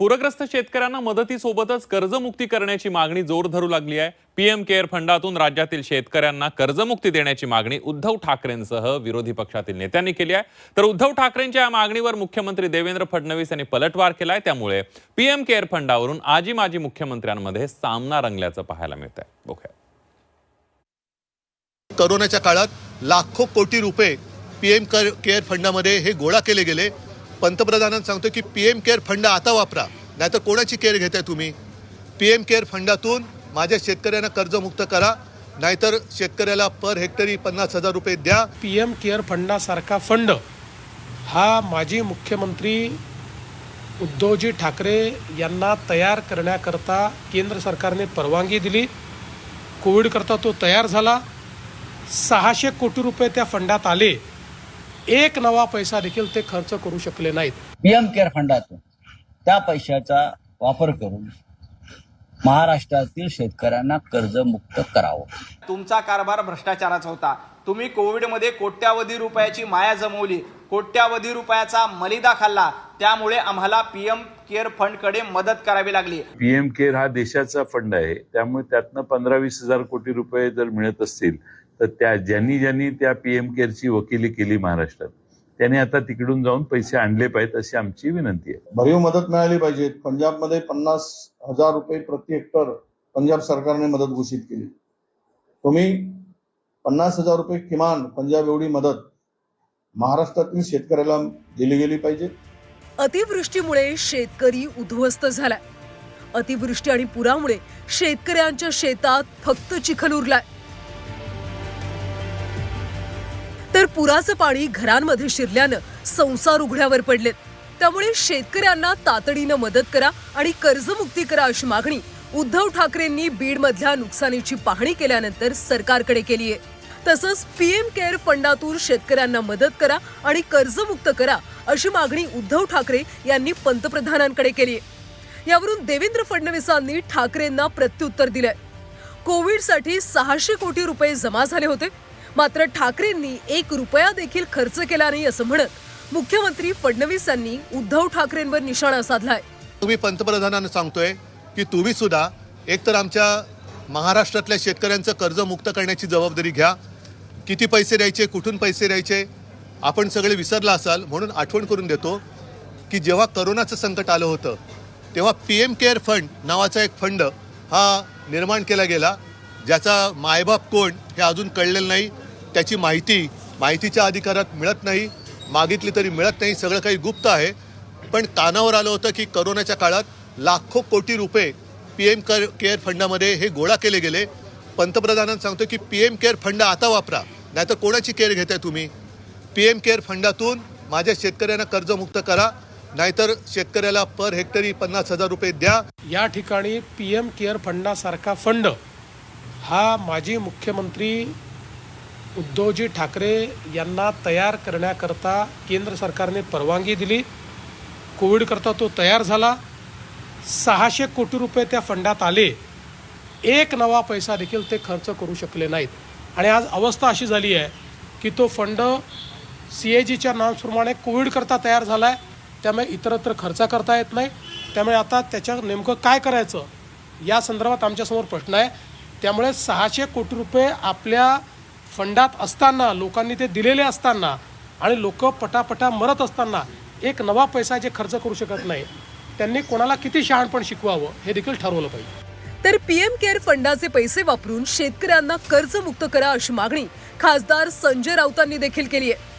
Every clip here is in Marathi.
पूरग्रस्त शेतकऱ्यांना मदतीसोबतच कर्जमुक्ती करण्याची मागणी जोर धरू लागली आहे. पीएम केअर फंडातून राज्यातील शेतकऱ्यांना कर्जमुक्ती देण्याची मागणी उद्धव ठाकरेंसह विरोधी पक्षातील नेत्यांनी केली आहे. तर उद्धव ठाकरेंच्या या मागणीवर मुख्यमंत्री देवेंद्र फडणवीस यांनी पलटवार केलाय. त्यामुळे पीएम केअर फंडावरून आजी माजी मुख्यमंत्र्यांमध्ये सामना रंगल्याचं पाहायला मिळत आहे बघूया. करोनाच्या काळात लाखो कोटी रुपये पीएम केअर फंडामध्ये हे गोळा केले गेले. पंतप्रधानांना सांगतो की पी एम केअर फंड आता वापरा नाहीतर कोणाची केअर घेताय तुम्ही? पी एम केअर फंडातून माझ्या शेतकऱ्यांना कर्जमुक्त करा नाहीतर शेतकऱ्याला पर हेक्टरी पन्नास हजार रुपये द्या. पी एम केअर फंडासारखा फंड हा माजी मुख्यमंत्री उद्धवजी ठाकरे यांना तयार करण्याकरता केंद्र सरकारने परवानगी दिली. कोविडकरता तो तयार झाला. सहाशे कोटी रुपये त्या फंडात आले. एक नवा पैसा देखील ते खर्च करू शकले नाहीत. पीएम केअर फंडातून त्या पैशाचा वापर करून महाराष्ट्रातील शेतकऱ्यांना कर्जमुक्त करावं. तुमचा कारभार भ्रष्टाचाराचा होता. तुम्ही कोविडमध्ये कोट्यावधी रुपयाची माया जमवली. कोट्यावधी रुपयाचा मलिदा खाल्ला. त्यामुळे आम्हाला पीएम केअर फंडकडे मदत करावी लागली. पीएम केअर हा देशाचा फंड आहे. त्यामुळे त्यातनं पंधरा वीस हजार कोटी रुपये जर मिळत असतील तर त्या ज्यांनी ज्यांनी त्या पीएम केअरची वकिली केली महाराष्ट्रात त्यांनी आता तिकडून जाऊन पैसे आणले पाहिजेत अशी आमची विनंती आहे. भरीव मदत मिळाली पाहिजे. पंजाबमध्ये पन्नास हजार रुपये प्रति हेक्टर पंजाब सरकारने मदत घोषित केली. तुम्ही पन्नास हजार रुपये किमान पंजाब एवढी मदत महाराष्ट्रातील शेतकऱ्याला दिली गेली पाहिजे. अतिवृष्टीमुळे शेतकरी उद्ध्वस्त झालाय. अतिवृष्टी आणि पुरामुळे शेतकऱ्यांच्या शेतात फक्त चिखल उरलाय. तर पुराचं पाणी घरांमध्ये शिरल्यानं संसार उघड्यावर पडलेत. त्यामुळे शेतकऱ्यांना तातडीनं मदत करा आणि कर्जमुक्ती करा अशी मागणी उद्धव ठाकरेंनी बीडमधल्या नुकसानीची पाहणी केल्यानंतर सरकारकडे केली आहे तसंच पीएम केअर फंडातून शेतकऱ्यांना मदत करा आणि कर्जमुक्त करा अशी मागणी उद्धव ठाकरे यांनी पंतप्रधानांकडे केली आहे यावरून देवेंद्र फडणवीसांनी ठाकरेंना प्रत्युत्तर दिलंय. कोविडसाठी सहाशे कोटी रुपये जमा झाले होते. मात्र ठाकरेंनी एक रुपया देखील खर्च केला नाही असं म्हणत मुख्यमंत्री फडणवीस यांनी उद्धव ठाकरेंवर निशाणा साधलाय. तुम्ही पंतप्रधानांना सांगतोय की तुम्ही सुद्धा एकतर आमच्या महाराष्ट्रातल्या शेतकऱ्यांचं कर्ज मुक्त करण्याची जबाबदारी घ्या. किती पैसे द्यायचे कुठून पैसे द्यायचे आपण सगळे विसरला असाल म्हणून आठवण करून देतो की जेव्हा करोनाचं संकट आलं होतं तेव्हा पी एम केअर फंड नावाचा एक फंड हा निर्माण केला गेला ज्याचा मायबाप कोण हे अजून कळलेलं नाही. त्याची माहिती माहितीच्या अधिकारात मिळत नाही मागितली तरी मिळत नाही सगळं काही गुप्त आहे. पण कानावर आलं होतं की करोनाच्या काळात लाखो कोटी रुपये पी एम केअर फंडामध्ये हे गोळा केले गेले. पंतप्रधानांना सांगतो की पी एम केअर फंड आता वापरा नाहीतर कोणाची केअर घेताय तुम्ही? पी एम केअर फंडातून माझ्या शेतकऱ्यांना कर्जमुक्त करा नाहीतर शेतकऱ्याला पर हेक्टरी पन्नास हजार रुपये द्या. या ठिकाणी पी एम केअर फंडासारखा फंड हा माजी मुख्यमंत्री उद्धवजी ठाकरे यांना तयार करण्याकरता केंद्र सरकारने परवानगी दिली. कोविडकरता तो तयार झाला. सहाशे कोटी रुपये त्या फंडात आले. एक नवा पैसा देखील ते खर्च करू शकले नाहीत. आणि आज अवस्था अशी झाली आहे की तो फंड सी ए जीच्या नॉम्सप्रमाणे कोविडकरता तयार झाला आहे त्यामुळे इतरत्र खर्च करता येत नाही. त्यामुळे आता त्याच्या नेमकं काय करायचं? या संदर्भात आमच्यासमोर प्रश्न आहे. त्यामुळे सहाशे कोटी रुपये आपल्या फंडात असताना लोकांनी ते दिलेले असताना आणि लोक पटापटा मरत असताना एक नवा पैसा जे खर्च करू शकत नाही त्यांनी कोणाला किती शहाणपण शिकवावं हे देखील ठरवलं पाहिजे. तर पीएम केअर फंडाचे पैसे वापरून शेतकऱ्यांना कर्जमुक्त करा अशी मागणी खासदार संजय राऊतांनी देखील केली आहे.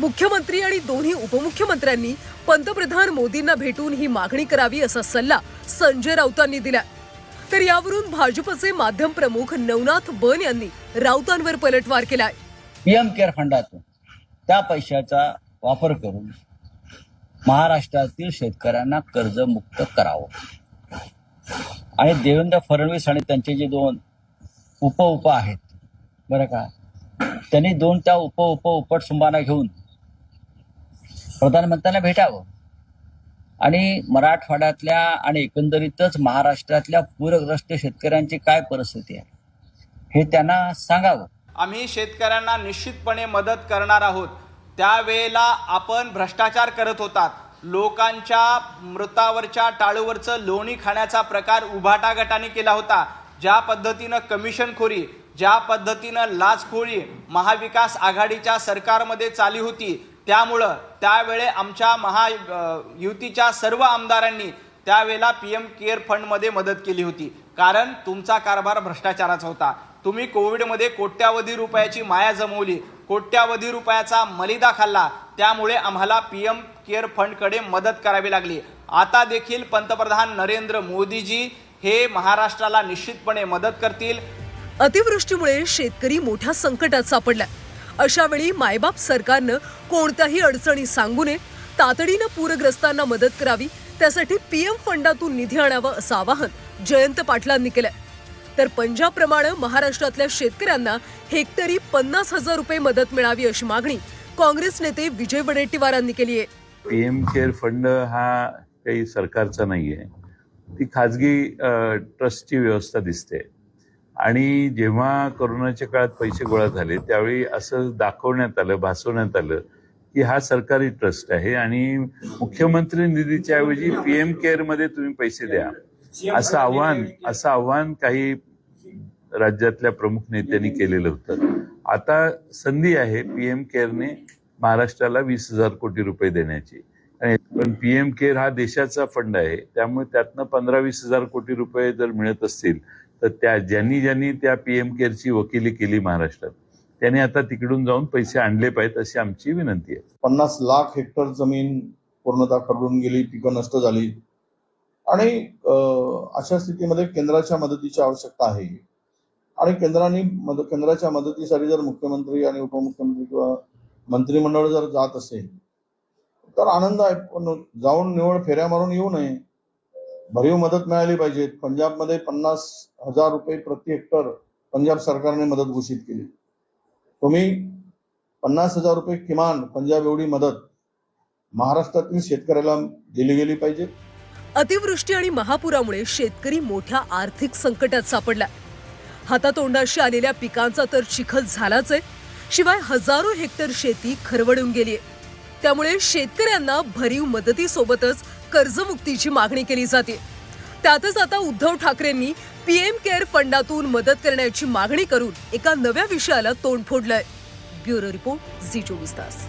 मुख्यमंत्री आणि दोन्ही उपमुख्यमंत्र्यांनी पंतप्रधान मोदींना भेटून ही मागणी करावी असा सल्ला संजय राऊतांनी दिला तर यावरून भाजपचे माध्यम प्रमुख नवनाथ बन यांनी राऊतांवर पलटवार केलाय. पीएम केअर फंडातून त्या पैशाचा वापर करून महाराष्ट्रातील शेतकऱ्यांना कर्जमुक्त करावं. आणि देवेंद्र फडणवीस आणि त्यांचे जे दोन उप उप आहेत बरं का त्यांनी दोन त्या उप उप उपटसुंबाना घेऊन प्रधानमंत्र्यांना भेटावं. आणि मराठवाड्यातल्या आणि एकंदरीतच महाराष्ट्रातल्या पूरग्रस्त शेतकऱ्यांची काय परिस्थिती आहे? हे त्यांना सांगावं. आम्ही शेतकऱ्यांना निश्चितपणे मदत करणार आहोत. त्यावेळेला आपण भ्रष्टाचार करत होतात. लोकांच्या मृतावरच्या टाळूवरचं लोणी खाण्याचा प्रकार उभाटा गटाने केला होता. ज्या पद्धतीनं कमिशनखोरी ज्या पद्धतीनं लाचखोरी महाविकास आघाडीच्या सरकारमध्ये चाली होती त्यामुळं त्यावेळे आमच्या महा युतीच्या सर्व आमदारांनी त्यावेळेला पी एम केअर फंडमध्ये मदत केली होती. कारण तुमचा कारभार भ्रष्टाचाराचा होता. तुम्ही कोविडमध्ये कोट्यावधी रुपयाची माया जमवली. कोट्यावधी रुपयाचा मलिदा खाल्ला. त्यामुळे आम्हाला पी एम केअर फंडकडे मदत करावी लागली. आता देखील पंतप्रधान नरेंद्र मोदीजी हे महाराष्ट्राला निश्चितपणे मदत करतील. अतिवृष्टीमुळे शेतकरी मोठ्या संकटात सापडला. अशा वेळी मायबाप सरकारनं कोणत्याही अडचणी सांगू नये. तातडीनं पूरग्रस्तांना मदत करावी. त्यासाठी पीएम फंडातून निधी आणावं असं आवाहन जयंत पाटलांनी केलंय. तर पंजाबप्रमाणे महाराष्ट्रातल्या शेतकऱ्यांना हेक्टरी पन्नास हजार रुपये मदत मिळावी अशी मागणी काँग्रेस नेते विजय वडेट्टीवारांनी केली आहे. पी एम केअर फंड हा काही सरकारचा नाही आहे ती खाजगी ट्रस्टची व्यवस्था दिसते. आणि जेव्हा कोरोनाच्या काळात पैसे गोळा झाले त्यावेळी असं दाखवण्यात आलं भासवण्यात आलं की हा सरकारी ट्रस्ट आहे आणि मुख्यमंत्री निधीच्या ऐवजी पी एम केअरमध्ये तुम्ही पैसे द्या. असं आव्हान असं आव्हान काही राज्यातल्या प्रमुख नेत्यांनी केलेलं होतं. आता संधी आहे पी एम केअरने महाराष्ट्राला वीस हजार कोटी रुपये देण्याची. पण पी एम केअर हा देशाचा फंड आहे त्यामुळे त्यातनं पंधरा वीस हजार कोटी रुपये जर मिळत असतील तर त्या ज्यांनी ज्यांनी त्या पी एम केअरची वकिली केली महाराष्ट्रात त्याने आता तिकडून जाऊन पैसे आणले पाहिजेत अशी आमची विनंती आहे. पन्नास लाख हेक्टर जमीन पूर्णतः खरडून गेली पिकं नष्ट झाली. आणि अशा स्थितीमध्ये केंद्राच्या मदतीची आवश्यकता आहे. आणि केंद्राने मद केंद्राच्या मदतीसाठी जर मुख्यमंत्री आणि उपमुख्यमंत्री किंवा मंत्रिमंडळ जर जात असेल तर आनंद आहे पण जाऊन निवड फेऱ्या मारून येऊ नये. भरीव मदत मिळाली पाहिजे पंजाबमध्ये पन्नास हजार रुपये प्रति हेक्टर पंजाब सरकारने मदत घोषित केली. तुम्ही पन्नास हजार रुपये किमान पंजाब एवढी मदत महाराष्ट्रातील शेतकऱ्याला दिली गेली पाहिजे. अतिवृष्टी आणि महापुरामुळे शेतकरी मोठ्या आर्थिक संकटात सापडला हातातोंडाशी आलेल्या पिकांचा तर चिखल झालाच आहे शिवाय हजारो हेक्टर शेती खरवडून गेली त्यामुळे शेतकऱ्यांना भरीव मदतीसोबतच कर्जमुक्तीची मागणी केली जाते त्यातच आता उद्धव ठाकरेंनी पीएम केअर फंडातून मदत करण्याची मागणी करून एका नव्या विषयाला तोंड फोडलंय. ब्युरो रिपोर्ट झी चोवीस तास.